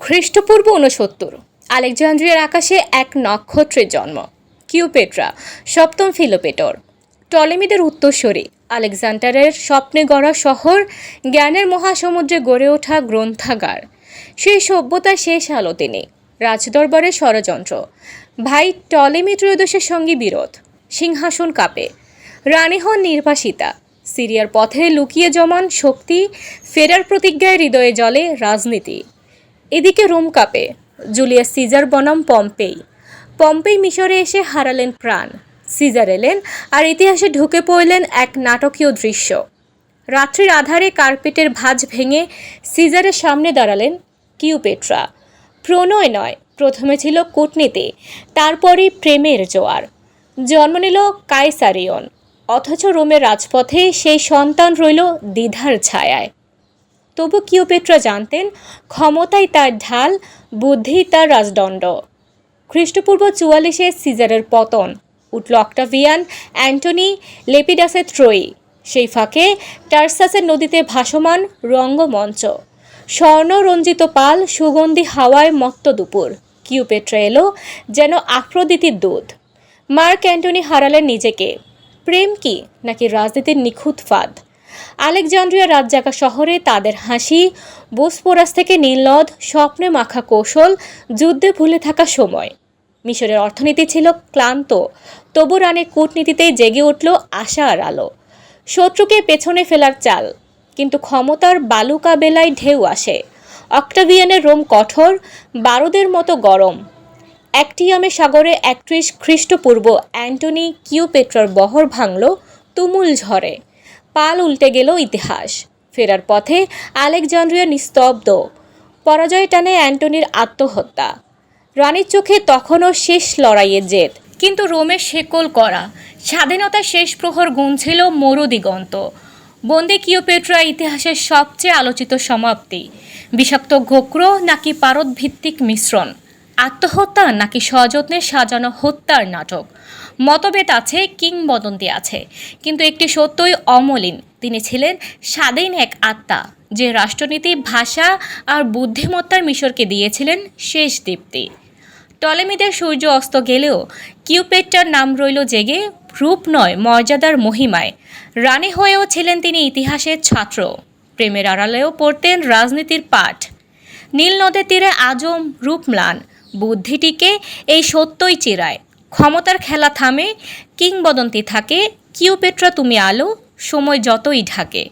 খ্রিস্টপূর্ব ঊনসত্তর, আলেকজান্দ্রিয়ার আকাশে এক নক্ষত্রের জন্ম, কিউপেট্রা, সপ্তম ফিলোপেটর। টলেমিদের উত্তরসূরি, আলেকজান্ডারের স্বপ্নে গড়া শহর, জ্ঞানের মহাসমুদ্রে গড়ে ওঠা গ্রন্থাগার। সেই সভ্যতার শেষ আলো তিনি, রাজদরবারের ষড়যন্ত্র। ভাই টলেমি ত্রয়োদশের সঙ্গে বিরোধ, সিংহাসন কাপে। রানী হন নির্বাসিতা সিরিয়ার পথে লুকিয়ে জমান শক্তি, ফেরার প্রতিজ্ঞায় হৃদয়ে জলে রাজনীতি। এদিকে রোম কাপে, জুলিয়াস সিজার বনাম পম্পেই। পম্পেই মিশরে এসে হারালেন প্রাণ। সিজার এলেন আর ইতিহাসে ঢুকে পড়লেন এক নাটকীয় দৃশ্য। রাত্রির আধারে কার্পেটের ভাঁজ ভেঙে সিজারের সামনে দাঁড়ালেন কিউপেট্রা। প্রণয় নয়, প্রথমে ছিল কূটনীতি, তারপরই প্রেমের জোয়ার। জন্ম নিল কাইসারিয়ন, অথচ রোমের রাজপথে সেই সন্তান রইল দ্বিধার ছায়ায়। তবু কিওপেট্রা জানতেন, ক্ষমতাই তার ঢাল বুদ্ধি তার রাজদণ্ড। খ্রিস্টপূর্ব চুয়াল্লিশে সিজারের পতন, উঠল অক্টাভিয়ান অ্যান্টনি লেপিডাসের ত্রয়ী। সেই ফাঁকে টার্সাসের নদীতে ভাসমান রঙ্গমঞ্চ। স্বর্ণরঞ্জিত পাল সুগন্ধি হাওয়ায় মত্ত দুপুর। কিউপেট্রা এলো যেন আফ্রোদিতির দুধ মার্ক অ্যান্টনি হারালেন নিজেকে। প্রেম কি নাকি রাজনীতির নিখুঁত ফাঁদ? আলেকজান্দ্রিয়া রাতজাগা শহরে তাদের হাসি, বোসপোরাস থেকে নীলনদ স্বপ্নে মাখা কৌশল, যুদ্ধে ভুলে থাকা সময়। মিশরের অর্থনীতি ছিল ক্লান্ত, তবু রানে কূটনীতিতেই জেগে উঠল আশা আর আলো। শত্রুকে পেছনে ফেলার চাল, কিন্তু ক্ষমতার বালুকা বেলায় ঢেউ আসে। অক্টাভিয়ানের রোম কঠোর, বারুদের মতো গরম। অ্যাক্টিয়ামে সাগরে একত্রিশ খ্রিস্টপূর্ব অ্যান্টনি কিউপেট্রার বহর ভাঙল, তুমুল ঝড়ে। পাল উল্টে গেল ইতিহাস। ফেরার পথে আলেকজান্দ্রিয়া নিস্তব্ধ। পরাজয় টানে অ্যান্টনির আত্মহত্যা। রানীর চোখে তখনও শেষ লড়াইয়ের জেদ। কিন্তু রোমে শেকল করা। স্বাধীনতার শেষ প্রহর গুনছিল মরুদিগন্ত বন্দে কিওপেট্রা ইতিহাসের সবচেয়ে আলোচিত সমাপ্তি। বিষাক্ত ঘোক্র নাকি পারদ ভিত্তিক মিশ্রণ? আত্মহত্যা নাকি সযত্নে সাজানো হত্যার নাটক? মতভেদ আছে, কিংবদন্তি আছে, কিন্তু একটি সত্যই অমলিন। তিনি ছিলেন স্বাধীন এক আত্মা, যে রাষ্ট্রনীতি, ভাষা আর বুদ্ধিমত্তার মিশরকে দিয়েছিলেন শেষ দীপ্তি। টলেমিদের সূর্য অস্ত গেলেও কিউপেট্টার নাম রইল জেগে, রূপ নয়, মর্যাদার মহিমায়। রানী হয়েও ছিলেন তিনি ইতিহাসের ছাত্র। প্রেমের আড়ালেও পড়তেন রাজনীতির পাঠ। নীল নদের তীরে আজম রূপম্লান। বুদ্ধিটিকে এই সত্যই চেরায়। ক্ষমতার খেলা থামে, কিংবদন্তি থাকে, কিউপেট্রা তুমি আলো, সময় যতই ঢাকে।